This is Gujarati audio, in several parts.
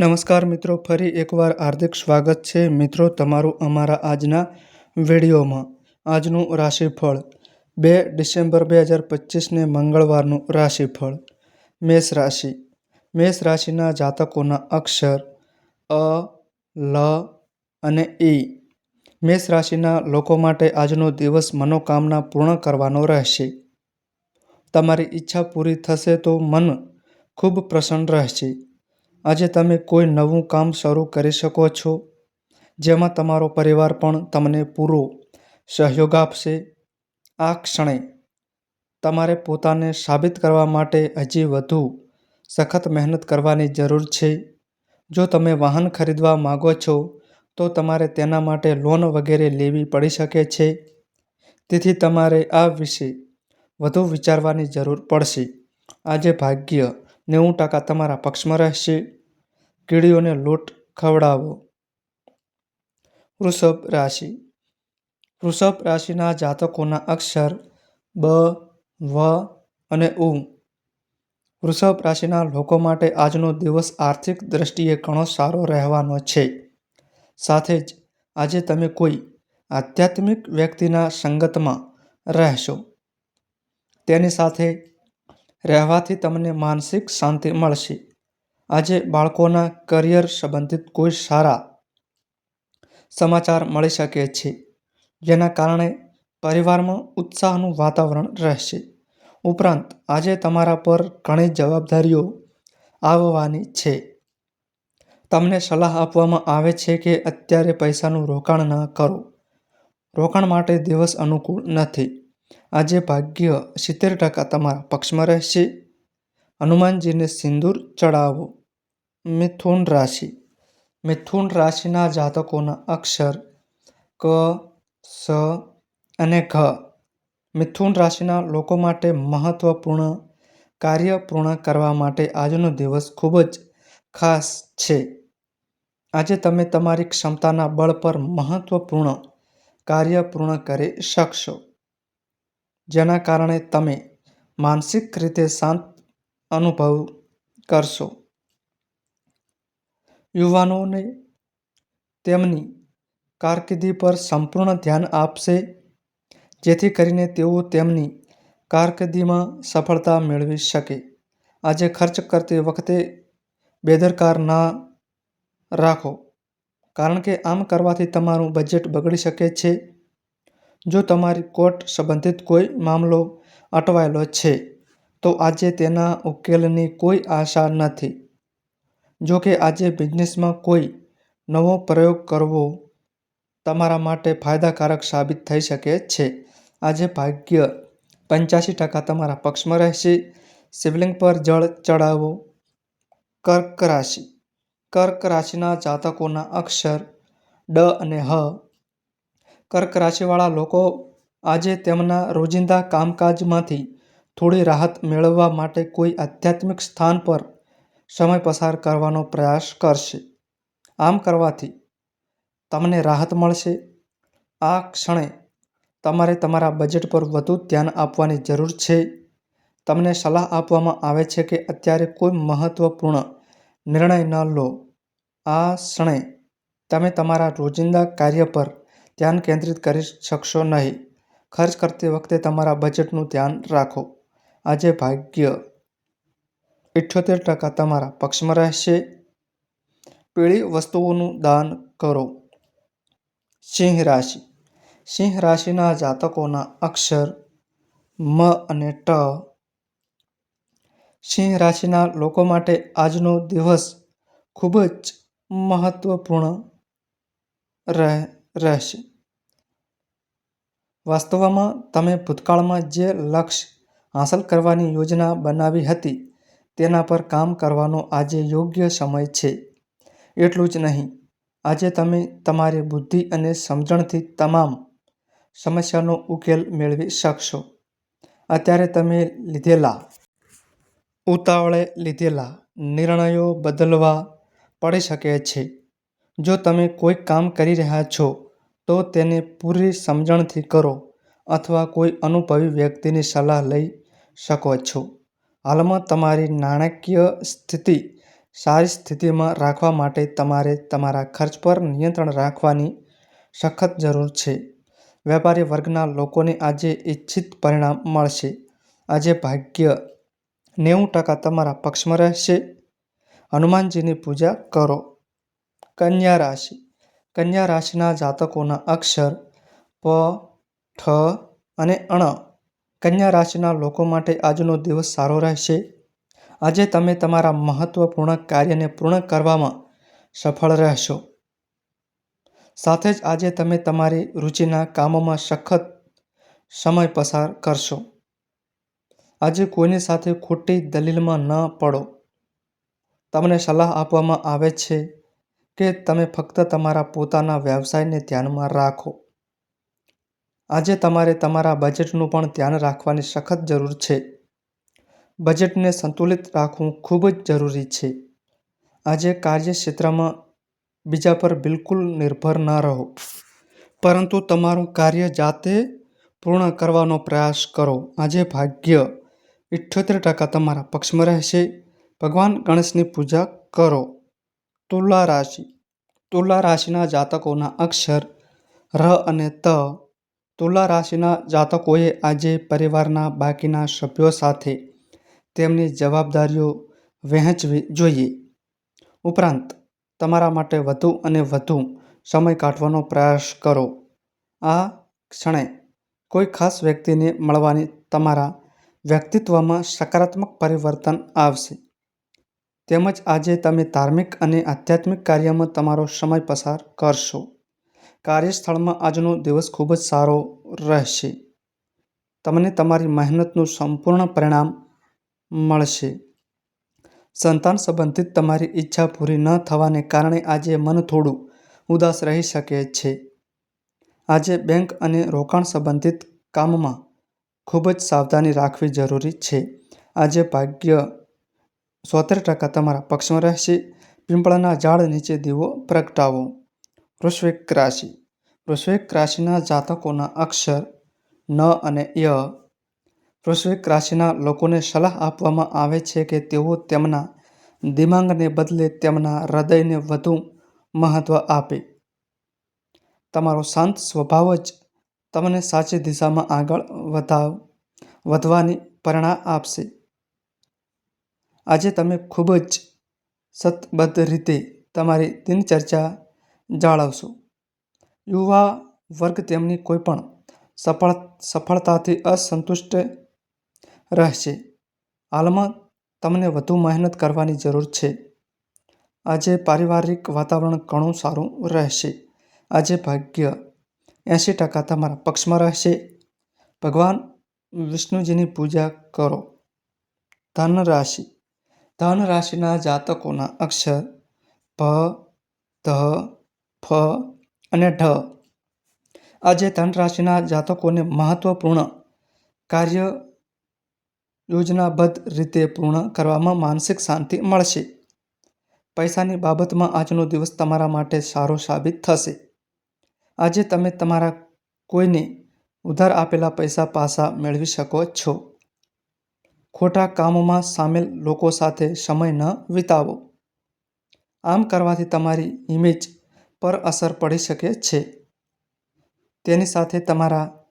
નમસ્કાર મિત્રો, ફરી એકવાર હાર્દિક સ્વાગત છે. મિત્રો, તમારું અમારા આજના વિડીયોમાં. આજનું રાશિફળ બે ડિસેમ્બર બે હજાર પચીસને મંગળવારનું રાશિફળ. મેષ રાશિ. મેષ રાશિના જાતકોના અક્ષર અ, લ અને ઈ મેષ રાશિના લોકો માટે આજનો દિવસ મનોકામના પૂર્ણ કરવાનો રહેશે. તમારી ઈચ્છા પૂરી થશે તો મન ખૂબ પ્રસન્ન રહેશે. આજે તમે કોઈ નવું કામ શરૂ કરી શકો છો, જેમાં તમારો પરિવાર પણ તમને પૂરો સહયોગ આપશે. આ ક્ષણે તમારે પોતાને સાબિત કરવા માટે હજી વધુ સખત મહેનત કરવાની જરૂર છે. જો તમે વાહન ખરીદવા માંગો છો, તો તમારે તેના માટે લોન વગેરે લેવી પડી શકે છે. તેથી તમારે આ વિશે વધુ વિચારવાની જરૂર પડશે. આજે ભાગ્ય નેવું ટકા તમારા પક્ષમાં રહેશે. કીડીઓને લોટ ખવડાવો. વૃષભ રાશિ. વૃષભ રાશિના જાતકોના અક્ષર બ, વ અને ઉ. વૃષભ રાશિના લોકો માટે આજનો દિવસ આર્થિક દ્રષ્ટિએ ઘણો સારો રહેવાનો છે. સાથે જ આજે તમે કોઈ આધ્યાત્મિક વ્યક્તિના સંગતમાં રહેશો. તેની સાથે રહેવાથી તમને માનસિક શાંતિ મળશે. આજે બાળકોના કરિયર સંબંધિત કોઈ સારા સમાચાર મળી શકે છે. જેના કારણે પરિવારમાં ઉત્સાહનું વાતાવરણ રહેશે. ઉપરાંત, આજે તમારા પર ઘણી જવાબદારીઓ આવવાની છે. તમને સલાહ આપવામાં આવે છે કે અત્યારે પૈસાનું રોકાણ ન કરો. રોકાણ માટે દિવસ અનુકૂળ નથી. આજે ભાગ્ય સિત્તેર ટકા તમારા પક્ષમાં રહેશે. હનુમાનજીને સિંદૂર ચડાવો મિથુન રાશિ. મિથુન રાશિના જાતકોના અક્ષર ક, સ અને ઘ. મિથુન રાશિના લોકો માટે મહત્વપૂર્ણ કાર્ય પૂર્ણ કરવા માટે આજનો દિવસ ખૂબ જ ખાસ છે. આજે તમે તમારી ક્ષમતાના બળ પર મહત્વપૂર્ણ કાર્ય પૂર્ણ કરી શકશો. જેના કારણે તમે માનસિક રીતે શાંત અનુભવ કરશો. યુવાનોને તેમની કારકિર્દી પર સંપૂર્ણ ધ્યાન આપશે, જેથી કરીને તેઓ તેમની કારકિર્દીમાં સફળતા મેળવી શકે. આજે ખર્ચ કરતી વખતે બેદરકાર ના રાખો, કારણ કે આમ કરવાથી તમારું બજેટ બગડી શકે છે. જો તમારી કોર્ટ સંબંધિત કોઈ મામલો અટવાયેલો છે, તો આજે તેના ઉકેલની કોઈ આશા નથી. જો કે આજે બિઝનેસમાં કોઈ નવો પ્રયોગ કરવો તમારા માટે ફાયદાકારક સાબિત થઈ શકે છે. આજે ભાગ્ય પંચ્યાસી ટકા તમારા પક્ષમાં રહેશે. શિવલિંગ પર જળ ચડાવો. કર્ક રાશિ. કર્ક રાશિના જાતકોના અક્ષર ડ અને હ. કર્ક રાશિવાળા લોકો આજે તેમના રોજિંદા કામકાજમાંથી થોડી રાહત મેળવવા માટે કોઈ આધ્યાત્મિક સ્થાન પર સમય પસાર કરવાનો પ્રયાસ કરશે. આમ કરવાથી તમને રાહત મળશે. આ ક્ષણે તમારે તમારા બજેટ પર વધુ ધ્યાન આપવાની જરૂર છે. તમને સલાહ આપવામાં આવે છે કે અત્યારે કોઈ મહત્ત્વપૂર્ણ નિર્ણય ન લો. આ ક્ષણે તમે તમારા રોજિંદા કાર્ય પર ધ્યાન કેન્દ્રિત કરી શકશો નહીં. ખર્ચ કરતી વખતે તમારા બજેટનું ધ્યાન રાખો. આજે ભાગ્ય ઇઠ્યોતેર ટકા તમારા પક્ષમાં રહેશે. પીળી વસ્તુઓનું દાન કરો. સિંહ રાશિ. સિંહ રાશિના જાતકોના અક્ષર મ અને ટ. સિંહ રાશિના લોકો માટે આજનો દિવસ ખૂબ જ મહત્વપૂર્ણ રહે, રહેશે. વાસ્તવમાં તમે ભૂતકાળમાં જે લક્ષ્ય હાંસલ કરવાની યોજના બનાવી હતી તેના પર કામ કરવાનો આજે યોગ્ય સમય છે. એટલું જ નહીં, આજે તમે તમારી બુદ્ધિ અને સમજણથી તમામ સમસ્યાનો ઉકેલ મેળવી શકશો. અત્યારે તમે લીધેલા, ઉતાવળે લીધેલા નિર્ણયો બદલવા પડી શકે છે. જો તમે કોઈ કામ કરી રહ્યા છો, તો તેને પૂરી સમજણથી કરો અથવા કોઈ અનુભવી વ્યક્તિની સલાહ લઈ શકો છો. હાલમાં તમારી નાણાકીય સ્થિતિ સારી સ્થિતિમાં રાખવા માટે તમારે તમારા ખર્ચ પર નિયંત્રણ રાખવાની સખત જરૂર છે. વેપારી વર્ગના લોકોને આજે ઇચ્છિત પરિણામ મળશે. આજે ભાગ્ય નેવું ટકા તમારા પક્ષમાં રહેશે. હનુમાનજીની પૂજા કરો. કન્યા રાશિ કન્યા રાશિના જાતકોના અક્ષર પ, ઠ અને ણ. કન્યા રાશિના લોકો માટે આજનો દિવસ સારો રહેશે. આજે તમે તમારા મહત્વપૂર્ણ કાર્યને પૂર્ણ કરવામાં સફળ રહેશો. સાથે જ આજે તમે તમારી રુચિના કામોમાં સખત સમય પસાર કરશો. આજે કોઈની સાથે ખોટી દલીલમાં ન પડો. તમને સલાહ આપવામાં આવે છે કે તમે ફક્ત તમારા પોતાના વ્યવસાયને ધ્યાનમાં રાખો. આજે તમારે તમારા બજેટનું પણ ધ્યાન રાખવાની સખત જરૂર છે. બજેટને સંતુલિત રાખવું ખૂબ જ જરૂરી છે. આજે કાર્યક્ષેત્રમાં બીજા પર બિલકુલ નિર્ભર ન રહો. પરંતુ તમારું કાર્ય જાતે પૂર્ણ કરવાનો પ્રયાસ કરો. આજે ભાગ્ય ઇઠ્યોતેર ટકા તમારા પક્ષમાં રહેશે. ભગવાન ગણેશની પૂજા કરો. તુલા રાશિ તુલા રાશિના જાતકોના અક્ષર ર અને ત. તુલા રાશિના જાતકોએ આજે પરિવારના બાકીના સભ્યો સાથે તેમની જવાબદારીઓ વહેંચવી જોઈએ. ઉપરાંત, તમારા માટે વધુ અને વધુ સમય કાઢવાનો પ્રયાસ કરો. આ ક્ષણે કોઈ ખાસ વ્યક્તિને મળવાની તમારા વ્યક્તિત્વમાં સકારાત્મક પરિવર્તન આવશે. તેમજ આજે તમે ધાર્મિક અને આધ્યાત્મિક કાર્યમાં તમારો સમય પસાર કરશો. કાર્યસ્થળમાં આજનો દિવસ ખૂબ જ સારો રહેશે. તમને તમારી મહેનતનું સંપૂર્ણ પરિણામ મળશે. સંતાન સંબંધિત તમારી ઈચ્છા પૂરી ન થવાને કારણે આજે મન થોડું ઉદાસ રહી શકે છે. આજે બેંક અને રોકાણ સંબંધિત કામમાં ખૂબ જ સાવધાની રાખવી જરૂરી છે. આજે ભાગ્ય સોતેર ટકા તમારા પક્ષમાં રહેશે. પીંપળાના ઝાડ નીચે દીવો પ્રગટાવો. વૃશ્ચિક રાશિ વૃશ્વિક રાશિના જાતકોના અક્ષર ન અને ય. વૃશ્વિક રાશિના લોકોને સલાહ આપવામાં આવે છે કે તેઓ તેમના દિમાગને બદલે તેમના હૃદયને વધુ મહત્વ આપે. તમારો શાંત સ્વભાવ જ તમને સાચી દિશામાં આગળ વધાવ, વધવાની પ્રેરણા આપશે. આજે તમે ખૂબ જ સતબદ્ધ રીતે તમારી દિનચર્યા જાળવશો. યુવા વર્ગ તેમની કોઈપણ સફળ સફળતાથી અસંતુષ્ટ રહેશે. હાલમાં તમને વધુ મહેનત કરવાની જરૂર છે. આજે પારિવારિક વાતાવરણ ઘણું સારું રહેશે. આજે ભાગ્ય એંસી ટકા તમારા પક્ષમાં રહેશે. ભગવાન વિષ્ણુજીની પૂજા કરો. ધન રાશિ ધન રાશિના જાતકોના અક્ષર ભ, ધ, ફ અને ઢ. આજે ધન રાશિના જાતકોને મહત્વપૂર્ણ કાર્ય યોજનાબદ્ધ રીતે પૂર્ણ કરવામાં માનસિક શાંતિ મળશે. પૈસાની બાબતમાં આજનો દિવસ તમારા માટે સારો સાબિત થશે. આજે તમે તમારા કોઈને ઉધાર આપેલા પૈસા પાછા મેળવી શકો છો. ખોટા કામોમાં સામેલ લોકો સાથે સમય ન વિતાવો. આમ કરવાથી તમારી ઈમેજ પર અસર પડી શકે છે. તેની સાથે તમારા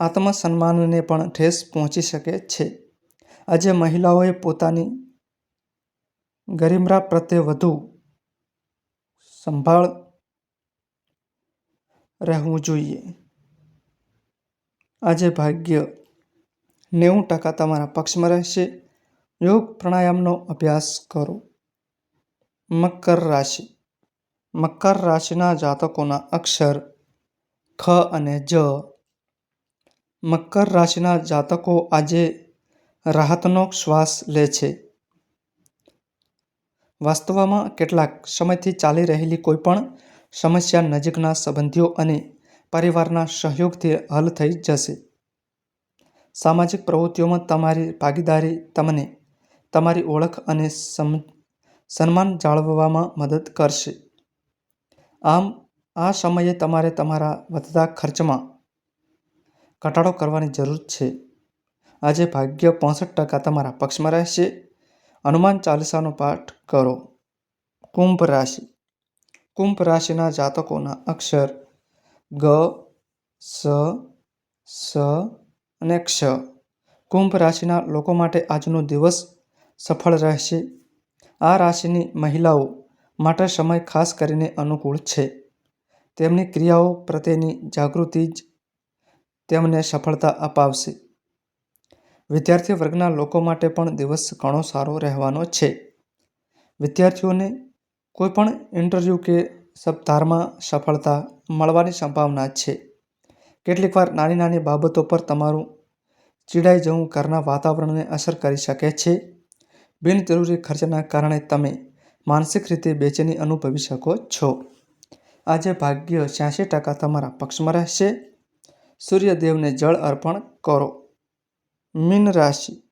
આત્મસન્માનને પણ ઠેસ પહોંચી શકે છે. આજે મહિલાઓએ પોતાની ગરીમરા પ્રત્યે વધુ સંભાળ રહેવું જોઈએ. આજે ભાગ્ય નેવું ટકા તમારા પક્ષમાં રહેશે. યોગ પ્રાણાયામનો અભ્યાસ કરો. મકર રાશિ મકર રાશિના જાતકોના અક્ષર ખ અને જ. મકર રાશિના જાતકો આજે રાહતનો શ્વાસ લે છે. વાસ્તવમાં કેટલાક સમયથી ચાલી રહેલી કોઈપણ સમસ્યા નજીકના સંબંધીઓ અને પરિવારના સહયોગથી હલ થઈ જશે. સામાજિક પ્રવૃત્તિઓમાં તમારી ભાગીદારી તમને તમારી ઓળખ અને સન્માન જાળવવામાં મદદ કરશે. આમ, આ સમયે તમારે તમારા વધતા ખર્ચમાં ઘટાડો કરવાની જરૂર છે. આજે ભાગ્ય પોસઠ ટકા તમારા પક્ષમાં રહેશે. હનુમાન ચાલીસાનો પાઠ કરો. કુંભ રાશિ કુંભ રાશિના જાતકોના અક્ષર ગ સ સ અને ક્ષ કુંભ રાશિના લોકો માટે આજનો દિવસ સફળ રહેશે આ રાશિની મહિલાઓ માટે સમય ખાસ કરીને અનુકૂળ છે. તેમની ક્રિયાઓ પ્રત્યેની જાગૃતિ જ તેમને સફળતા અપાવશે. વિદ્યાર્થી વર્ગના લોકો માટે પણ દિવસ ઘણો સારો રહેવાનો છે. વિદ્યાર્થીઓને કોઈપણ ઇન્ટરવ્યૂ કે સપ્તાહમાં સફળતા મળવાની સંભાવના છે. કેટલીકવાર નાની નાની બાબતો પર તમારું ચીડાઈ જવું ઘરના વાતાવરણને અસર કરી શકે છે. બિનજરૂરી ખર્ચના કારણે તમે માનસિક રીતે બેચેની અનુભવી શકો છો. આજે ભાગ્ય છ્યાસી ટકા તમારા પક્ષમાં રહેશે. સૂર્યદેવને જળ અર્પણ કરો. મીન રાશિ.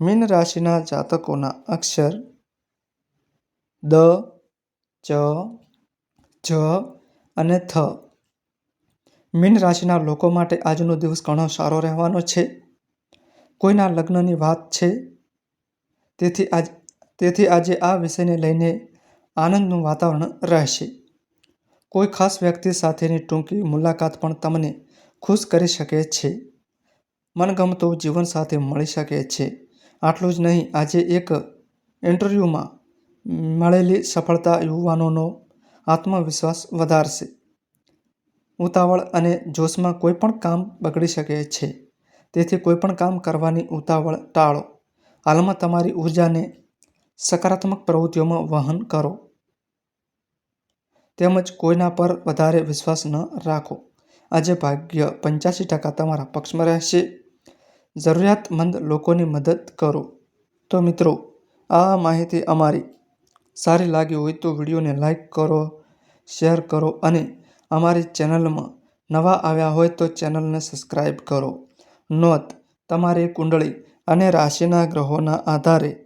મીન રાશિના જાતકોના અક્ષર દ, ચ, જ અને થ. મીન રાશિના લોકો માટે આજનો દિવસ ઘણો સારો રહેવાનો છે. કોઈના લગ્નની વાત છે. તેથી આજ તેથી આજે આ વિષયને લઈને આનંદનું વાતાવરણ રહેશે. કોઈ ખાસ વ્યક્તિ સાથેની ટૂંકી મુલાકાત પણ તમને ખુશ કરી શકે છે. મનગમતો જીવનસાથી મળી શકે છે. આટલું જ નહીં, આજે એક ઇન્ટરવ્યૂમાં મળેલી સફળતા યુવાનોનો આત્મવિશ્વાસ વધારશે. ઉતાવળ અને જોશમાં કોઈપણ કામ બગડી શકે છે. તેથી કોઈપણ કામ કરવાની ઉતાવળ ટાળો. હાલમાં તમારી ઉર્જાને સકારાત્મક પ્રવૃત્તિઓમાં વહન કરો. તેમજ કોઈના પર વધારે વિશ્વાસ ન રાખો. આજે ભાગ્ય પંચ્યાસી ટકા તમારા પક્ષમાં રહેશે. જરૂરિયાતમંદ લોકોની મદદ કરો. તો મિત્રો, આ માહિતી અમારી. સારી લાગી હોય તો વિડીયોને લાઈક કરો, શેર કરો અને અમારી ચેનલમાં નવા આવ્યા હોય તો ચેનલને સબસ્ક્રાઈબ કરો. નોંધ, તમારી કુંડળી અને રાશિના ગ્રહોના આધારે